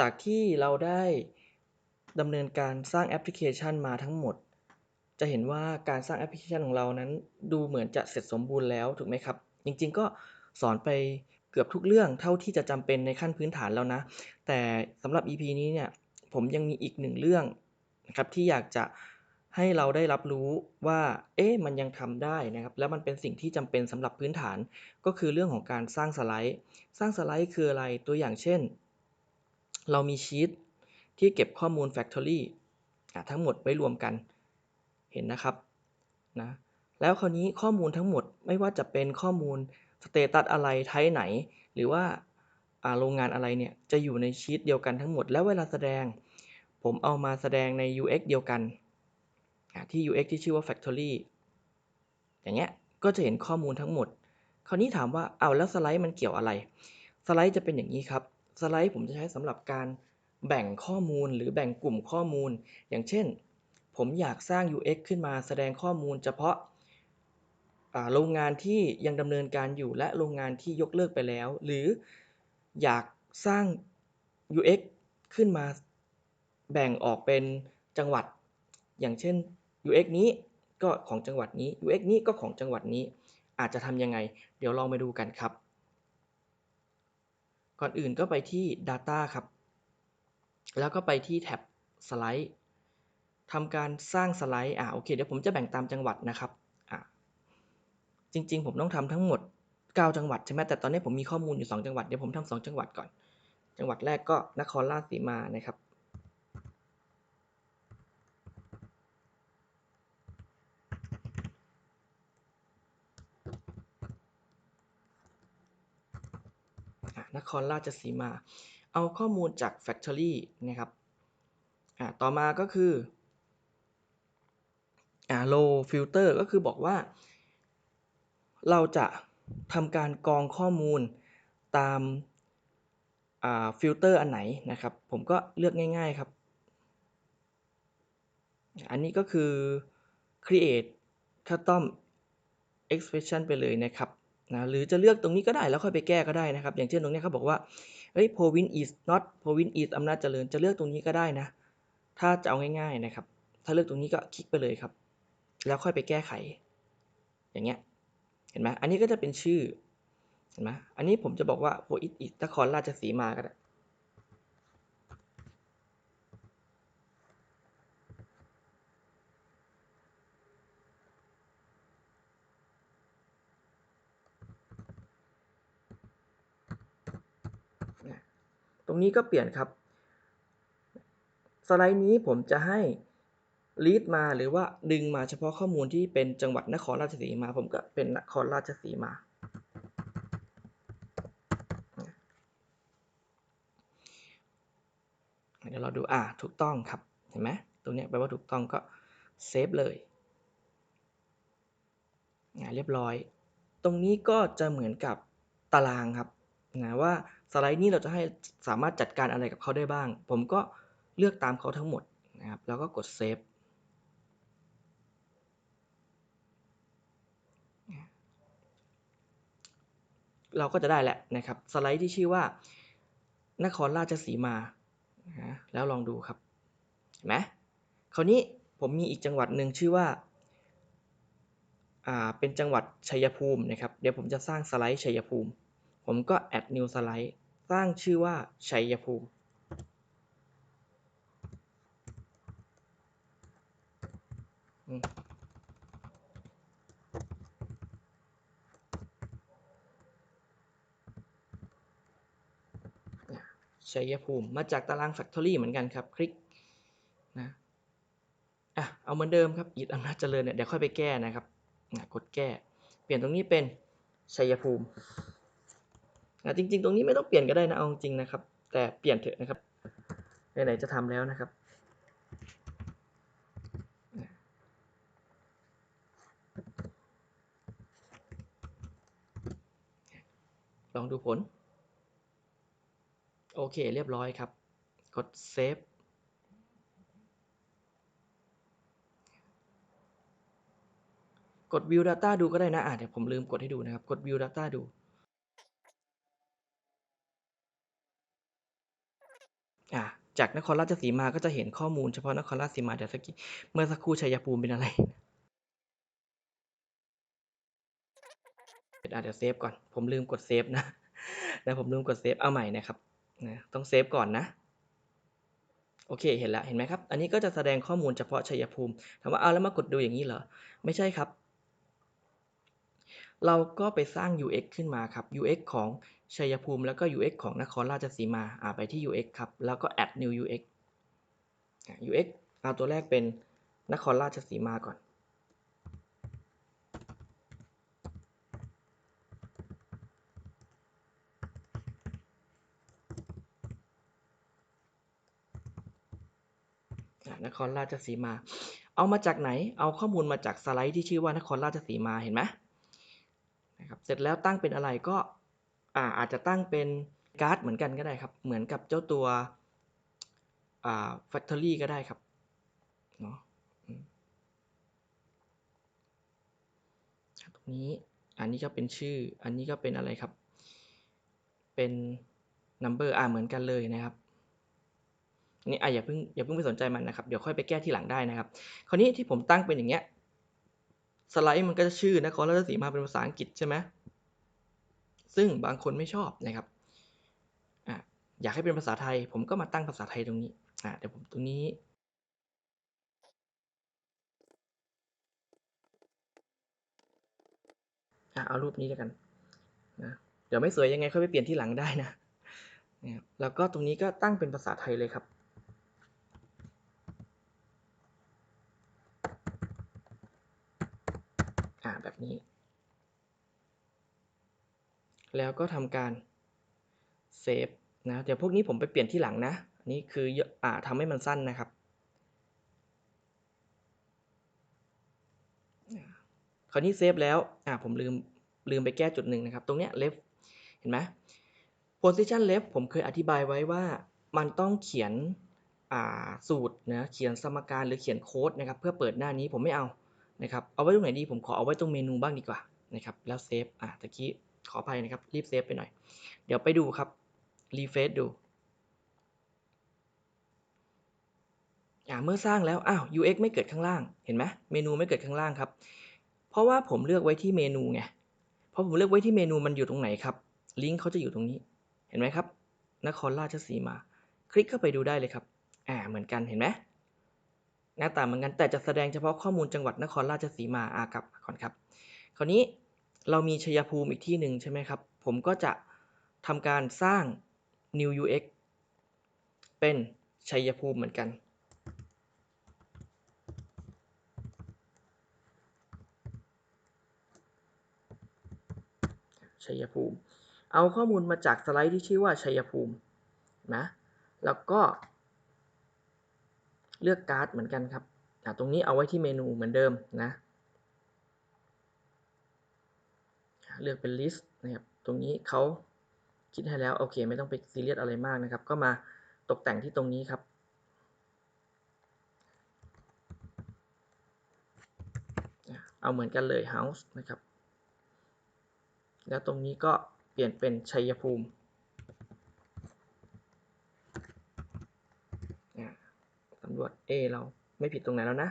จากที่เราได้ดำเนินการสร้างแอปพลิเคชันมาทั้งหมด จะเห็นว่าการสร้างแอปพลิเคชันของเรานั้นดูเหมือนจะเสร็จสมบูรณ์แล้วถูกไหมครับ จริงๆ ก็สอนไปเกือบทุกเรื่องเท่าที่จะจำเป็นในขั้นพื้นฐานแล้วนะ แต่สำหรับ EP นี้เนี่ยผมยังมีอีกหนึ่งเรื่องนะครับที่อยากจะให้เราได้รับรู้ว่า เอ๊ะ มันยังทำได้นะครับ แล้วมันเป็นสิ่งที่จำเป็นสำหรับพื้นฐาน ก็คือเรื่องของการสร้างสไลด์ สร้างสไลด์คืออะไร ตัวอย่างเช่น เรามีชีตที่เก็บข้อมูล Factory ทั้งหมดไว้รวมกันเห็นนะครับนะแล้วคราวนี้ข้อมูลทั้งหมดไม่ว่าจะเป็นข้อมูลสเตตัสอะไรไทป์ไหน หรือว่าโรงงานอะไรเนี่ยจะอยู่ในชีตเดียวกันทั้งหมด แล้วเวลาแสดง ผมเอามาแสดงใน UX เดียวกัน ที่ UX ที่ชื่อว่า Factory อย่างเงี้ยก็จะเห็นข้อมูลทั้งหมด คราวนี้ถามว่าเอาแล้วสไลด์มันเกี่ยวอะไร สไลด์จะเป็นอย่างนี้ครับ สไลด์ผมจะใช้สำหรับการแบ่งข้อมูลหรือแบ่งกลุ่มข้อมูล อย่างเช่น ผมอยากสร้าง UX ขึ้นมาแสดงข้อมูลเฉพาะโรงงานที่ยังดำเนินการอยู่และโรงงานที่ยกเลิกไปแล้ว หรืออยากสร้าง UX ขึ้นมาแบ่งออกเป็นจังหวัด อย่างเช่น UX นี้ก็ของจังหวัดนี้ UX นี้ก็ของจังหวัดนี้ อาจจะทำยังไง เดี๋ยวลองมาดูกันครับ ก่อนอื่นก็ไปที่ Data ครับ แล้วก็ไปที่แท็บสไลด์ทำการสร้างสไลด์อ่าโอเคเดี๋ยวผมจะแบ่งตามจังหวัดนะครับอ่าจริง ๆ ผมต้องทำทั้งหมด 9 จังหวัดใช่ไหมแต่ตอนนี้ผมมีข้อมูลอยู่ 2 จังหวัดเดี๋ยวผมทำ2จังหวัดก่อน จังหวัดแรกก็นครราชสีมานะครับน ครราชสีมา เอาข้อมูลจาก Factory นะครับต่อมาก็คืออ่า low filter ก็คือบอกว่า เราจะทำการกรองข้อมูลตามฟิลเตอร์อันไหนนะครับ ผมก็เลือกง่าย ๆครับ อันนี้ก็คือ create custom expression ไปเลยนะครับ นะหรือจะเลือกตรงนี้ก็ได้แล้วค่อยไปแก้ก็ได้นะครับ อย่างเช่นตรงนี้เขาบอกว่าเฮ้ย province is not province is อำนาจเจริญจะเลือกตรงนี้ก็ได้นะ ถ้าจะเอาง่ายๆนะครับ ถ้าเลือกตรงนี้ก็คลิกไปเลยครับ แล้วค่อยไปแก้ไข อย่างเงี้ยเห็นไหมอันนี้ก็จะเป็นชื่อเห็นไหมอันนี้ผมจะบอกว่าโพอิตอิตนครราชสีมาก็ได้ นี้ก็เปลี่ยนครับ สไลด์นี้ผมจะให้ลีดมาหรือว่าดึงมาเฉพาะข้อมูลที่เป็นจังหวัดนครราชสีมา ผมก็เป็นนครราชสีมา เดี๋ยวเราดูอ่าถูกต้องครับ เห็นไหมตรงนี้แปลว่าถูกต้องก็เซฟเลยเรียบร้อย ตรงนี้ก็จะเหมือนกับตารางครับ นะว่าสไลด์นี้เราจะให้สามารถจัดการอะไรกับเขาได้บ้าง ผมก็เลือกตามเขาทั้งหมดนะครับแล้วก็กดเซฟเราก็จะได้แหละนะครับสไลด์ที่ชื่อว่า นครราชสีมาแล้วลองดูครับเห็นไหมคราวนี้ผมมีอีกจังหวัดหนึ่งชื่อว่าอ่าเป็นจังหวัดชัยภูมินะครับ เดี๋ยวผมจะสร้างสไลด์ชัยภูมิ ผมก็ add new slide สร้างชื่อว่าชัยภูมิ ชัยภูมิ มาจากตาราง Factory เหมือนกันครับ คลิกนะอะเอาเหมือนเดิมครับอิดอำนาจเจริญเนี่ยเดี๋ยวค่อยไปแก้นะครับกดแก้ เปลี่ยนตรงนี้เป็นชัยภูมิ นะจริง ๆ ตรงนี้ไม่ต้องเปลี่ยนก็ได้นะเอาจริงนะครับ แต่เปลี่ยนเถอะนะครับไหนๆจะทำแล้วนะครับลองดูผล โอเคเรียบร้อยครับ กดเซฟกด View Data ดูก็ได้นะอะเดี๋ยวผมลืมกดให้ดูนะครับ กด View Data ดู อ่าจากนครราชสีมาก็จะเห็นข้อมูลเฉพาะนครราชสีมาเดี๋ยวสักเมื่อสักครู่ชัยภูมิเป็นอะไรเดี๋ยวเซฟก่อน ผมลืมกดเซฟนะนะผมลืมกดเซฟเอาใหม่นะครับนะต้องเซฟก่อนนะ โอเคเห็นแล้วเห็นไหมครับ อันนี้ก็จะแสดงข้อมูลเฉพาะชัยภูมิถามว่าเอาแล้วมากดดูอย่างนี้เหรอ ไม่ใช่ครับ เราก็ไปสร้าง UX ขึ้นมาครับ UX ของ ชัยภูมิแล้วก็ UX ของนครราชสีมาอ่าไปที่ UX ครับ แล้วก็ add new UX UX เอาตัวแรกเป็นนครราชสีมาก่อน นครราชสีมา เอามาจากไหน เอาข้อมูลมาจากสไลด์ที่ชื่อว่านครราชสีมาเห็นไหมนะครับ เสร็จแล้วตั้งเป็นอะไรก็ อ่าอาจจะตั้งเป็นการ์ดเหมือนกันก็ได้ครับ เหมือนกับเจ้าตัวอ่า factory ก็ได้ครับเนาะตรงนี้อันนี้ก็เป็นชื่อ อันนี้ก็เป็นอะไรครับ เป็น number อ่าเหมือนกันเลยนะครับนี่อะอย่าเพิ่งอย่าเพิ่งไปสนใจมันนะครับ เดี๋ยวค่อยไปแก้ที่หลังได้นะครับ คราวนี้ที่ผมตั้งเป็นอย่างเงี้ยสไลด์มันก็จะชื่อนครราชสีมาเป็นภาษาอังกฤษใช่ไหม ซึ่งบางคนไม่ชอบนะครับออยากให้เป็นภาษาไทย ผมก็มาตั้งภาษาไทยตรงนี้เดี๋ยวผมตรงนี้เอารูปนี้แล้วกันนะเดี๋ยวไม่สวยยังไงค่อยไปเปลี่ยนที่หลังได้นะนะแล้วก็ตรงนี้ก็ตั้งเป็นภาษาไทยเลยครับ อ่าแบบนี้ แล้วก็ทำการเซฟนะเดี๋ยวพวกนี้ผมไปเปลี่ยนที่หลังนะอันนี้คืออ่าทำให้มันสั้นนะครับ คราวนี้เซฟแล้วอ่าผมลืมลืมไปแก้จุดหนึ่งนะครับ ตรงเนี้ย left เห็นไหม position left ผมเคยอธิบายไว้ว่ามันต้องเขียนอ่าสูตรนะเขียนสมการหรือเขียนโค้ดนะครับ เพื่อเปิดหน้านี้ผมไม่เอานะครับ เอาไว้ตรงไหนดีผมขอเอาไว้ตรงเมนูบ้างดีกว่านะครับ แล้วเซฟอ่าตะกี้ ขออภัยนะครับ รีบเซฟไปหน่อย เดี๋ยวไปดูครับ รีเฟซดูอ่าเมื่อสร้างแล้ว อ้าว UX ไม่เกิดข้างล่าง เห็นไหมเมนูไม่เกิดข้างล่างครับ เพราะว่าผมเลือกไว้ที่เมนูไง เพอผมเลือกไว้ที่เมนูมันอยู่ตรงไหนครับ ลิงก์เขาจะอยู่ตรงนี้ เห็นไหมครับ นครราชสีมา คลิกเข้าไปดูได้เลยครับ อ่า เหมือนกัน เห็นไหมหน้าตาเหมือนกัน แต่จะแสดงเฉพาะข้อมูลจังหวัดนครราชสีมา อ่ากับก่อนครับ คราวนี้ เรามีชัยภูมิอีกที่หนึ่งใช่ไหมครับ ผมก็จะทำการสร้าง new UX เป็นชัยภูมิเหมือนกัน ชัยภูมิ เอาข้อมูลมาจากสไลด์ที่ชื่อว่าชัยภูมินะ แล้วก็เลือกการ์ดเหมือนกันครับตรงนี้เอาไว้ที่เมนูเหมือนเดิมนะ เลือกเป็น list นะครับ ตรงนี้เขาคิดให้แล้วโอเค ไม่ต้องไปซีเรียสอะไรมากนะครับ ก็มาตกแต่งที่ตรงนี้ครับเอาเหมือนกันเลย house นะครับ แล้วตรงนี้ก็เปลี่ยนเป็นชัยภูมิ ตำรวจ A เราไม่ผิดตรงไหนแล้วนะ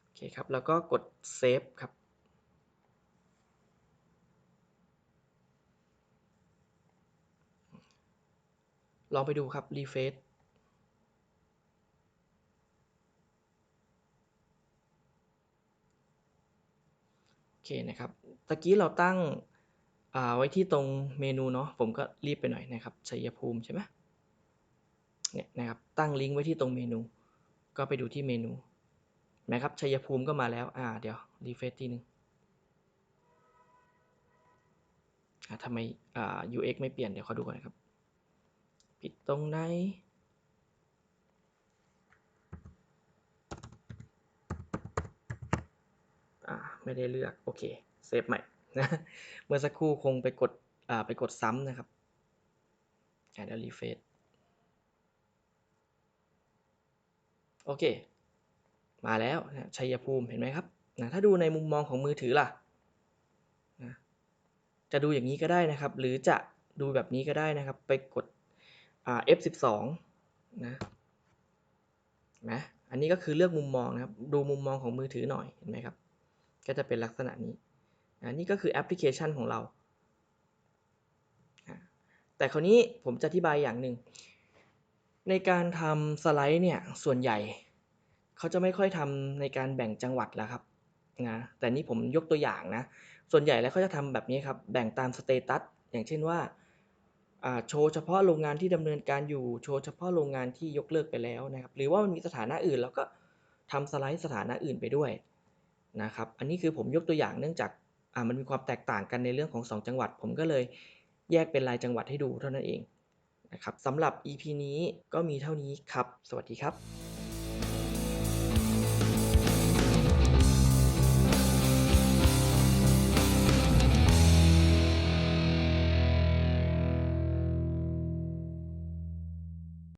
โอเคครับ แล้วก็กดเซฟครับ ลองไปดูครับรีเฟซโอเคนะครับตะกี้เราตั้งไว้ที่ตรงเมนูเนาะผมก็รีบไปหน่อยนะครับชัยภูมิใช่ไหมเนี่ยนะครับตั้งลิงก์ไว้ที่ตรงเมนู ก็ไปดูที่เมนูนะครับชัยภูมิก็มาแล้วอ่าเดี๋ยวรีเฟซทีนึงอ่าทำไมอ่า UX ไม่เปลี่ยน เดี๋ยวขอดูก่อนนะครับ ผิดตรงไหนอ่าไม่ได้เลือก โอเค เซฟใหม่นะเมื่อสักครู่คงไปกดไปกดซ้ำนะครับอ่าเดี๋ยวรีเฟซโอเค มาแล้วนะชัยภูมิเห็นไหมครับนะถ้าดูในมุมมองของมือถือล่ะนะจะดูอย่างนี้ก็ได้นะครับ หรือจะดูแบบนี้ก็ได้นะครับ ไปกด F12 นะนไหมอันนี้ก็คือเลือกมุมมองนะครับ ดูมุมมองของมือถือหน่อยเห็นไหมครับ ก็จะเป็นลักษณะนี้อันนี้ก็คือแอปพลิเคชันของเราอะแต่คราวนี้ผมจะอธิบายอย่างหนึ่ง ในการทำสไลด์เนี่ย ส่วนใหญ่ เขาจะไม่ค่อยทำในการแบ่งจังหวัดแล้วครับนะแต่นี่ผมยกตัวอย่างนะ ส่วนใหญ่แล้วเขาจะทำแบบนี้ครับ แบ่งตามสเตตัส อย่างเช่นว่า โชว์เฉพาะโรงงานที่ดำเนินการอยู่โชว์เฉพาะโรงงานที่ยกเลิกไปแล้วนะครับ หรือว่ามันมีสถานะอื่นเราก็ทำสไลด์สถานะอื่นไปด้วยนะครับ อันนี้คือผมยกตัวอย่างเนื่องจากมันมีความแตกต่างกันในเรื่องของ 2 จังหวัด ผมก็เลยแยกเป็นรายจังหวัดให้ดูเท่านั้นเองนะครับสำหรับ EP นี้ก็มีเท่านี้ครับ สวัสดีครับ